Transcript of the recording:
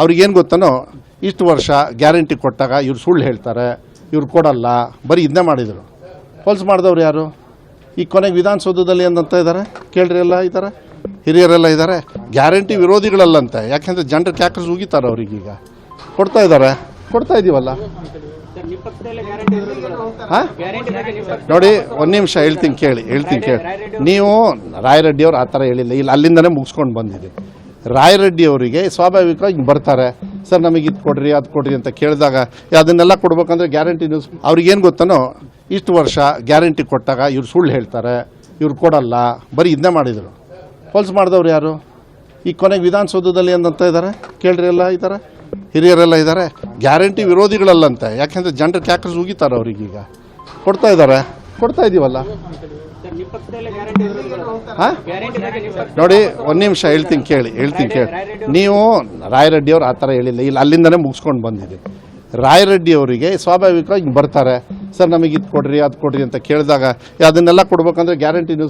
ಅವ್ರಿಗೇನು ಗೊತ್ತನೋ, ಇಷ್ಟು ವರ್ಷ ಗ್ಯಾರಂಟಿ ಕೊಟ್ಟಾಗ ಇವ್ರು ಸುಳ್ಳು ಹೇಳ್ತಾರೆ, ಇವ್ರು ಕೊಡಲ್ಲ, ಬರೀ ಇದನ್ನೇ ಮಾಡಿದರು. ಹೊಲ್ಸು ಮಾಡಿದವ್ರು ಯಾರು? ಈ ಕೊನೆಗೆ ವಿಧಾನಸೌಧದಲ್ಲಿ ಏನಂತ ಇದ್ದಾರೆ ಕೇಳ್ರಿ ಎಲ್ಲ ಇದ್ದಾರೆ ಹಿರಿಯರೆಲ್ಲ ಇದ್ದಾರೆ ಗ್ಯಾರಂಟಿ ವಿರೋಧಿಗಳಲ್ಲಂತೆ. ಯಾಕೆಂದರೆ ಜನರು ಕ್ಯಾಕರ್ಸ್ ಉಗಿತಾರೆ ಅವ್ರಿಗೀಗ ಕೊಡ್ತಾ ಇದ್ದಾರೆ ಕೊಡ್ತಾ ಇದ್ದೀವಲ್ಲ ಹಾಂ? ನೋಡಿ, ಒಂದು ನಿಮಿಷ ಹೇಳ್ತೀನಿ ಕೇಳಿ ಹೇಳ್ತೀನಿ ಕೇಳಿ. ನೀವು ರಾಯರೆಡ್ಡಿಯವ್ರು ಆ ಥರ ಹೇಳಿಲ್ಲ. ಇಲ್ಲಿ, ಅಲ್ಲಿಂದನೇ ಮುಗಿಸ್ಕೊಂಡು ಬಂದಿದೆ ರಾಯರೆಡ್ಡಿ ಅವರಿಗೆ ಸ್ವಾಭಾವಿಕವಾಗಿ ಬರ್ತಾರೆ. ಸರ್ ನಮಗೆ ಇದು ಕೊಡ್ರಿ ಅದು ಕೊಡ್ರಿ ಅಂತ ಕೇಳಿದಾಗ "ಏ, ಅದನ್ನೆಲ್ಲ ಕೊಡ್ಬೇಕಂದ್ರೆ ಗ್ಯಾರಂಟಿ ನ್ಯೂಸ್ ಅವ್ರಿಗೇನು ಗೊತ್ತನೋ ಇಷ್ಟು ವರ್ಷ ಗ್ಯಾರಂಟಿ ಕೊಟ್ಟಾಗ ಇವ್ರು ಸುಳ್ಳು ಹೇಳ್ತಾರೆ ಇವ್ರು ಕೊಡಲ್ಲ ಬರೀ ಇದನ್ನೇ ಮಾಡಿದರು. ಹೊಲ್ಸ್ ಮಾಡಿದವ್ರು ಯಾರು? ಈ ಕೊನೆಗೆ ವಿಧಾನಸೌಧದಲ್ಲಿ ಏನಂತ ಇದ್ದಾರೆ ಕೇಳ್ರಿ ಎಲ್ಲ ಇದ್ದಾರೆ ಹಿರಿಯರೆಲ್ಲ ಇದ್ದಾರೆ ಗ್ಯಾರಂಟಿ ವಿರೋಧಿಗಳಲ್ಲಂತೆ ಯಾಕೆಂದರೆ ಜನರು ಕ್ಯಾಕರ್ಸ್ ಉಗಿತಾರೆ ಅವ್ರಿಗೀಗ. ಕೊಡ್ತಾ ಇದ್ದಾರೆ ಕೊಡ್ತಾ ಇದ್ದೀವಲ್ಲ ನೋಡಿ ಒಂದು ನಿಮಿಷ ಹೇಳ್ತೀನಿ ಕೇಳಿ ಹೇಳ್ತೀನಿ ಕೇಳಿ. ನೀವು ರಾಯರೆಡ್ಡಿ ಅವ್ರು ಆ ಥರ ಹೇಳಿಲ್ಲ. ಇಲ್ಲಿ ಅಲ್ಲಿಂದನೇ ಮುಗಿಸ್ಕೊಂಡು ಬಂದಿದೆ ರಾಯರೆಡ್ಡಿ ಅವರಿಗೆ ಸ್ವಾಭಾವಿಕವಾಗಿ ಬರ್ತಾರೆ. ಸರ್ ನಮಗೆ ಇದು ಕೊಡ್ರಿ ಅದು ಕೊಡ್ರಿ ಅಂತ ಕೇಳಿದಾಗ "ಏ, ಅದನ್ನೆಲ್ಲ ಕೊಡ್ಬೇಕಂದ್ರೆ ಗ್ಯಾರಂಟಿ ನ್ಯೂಸ್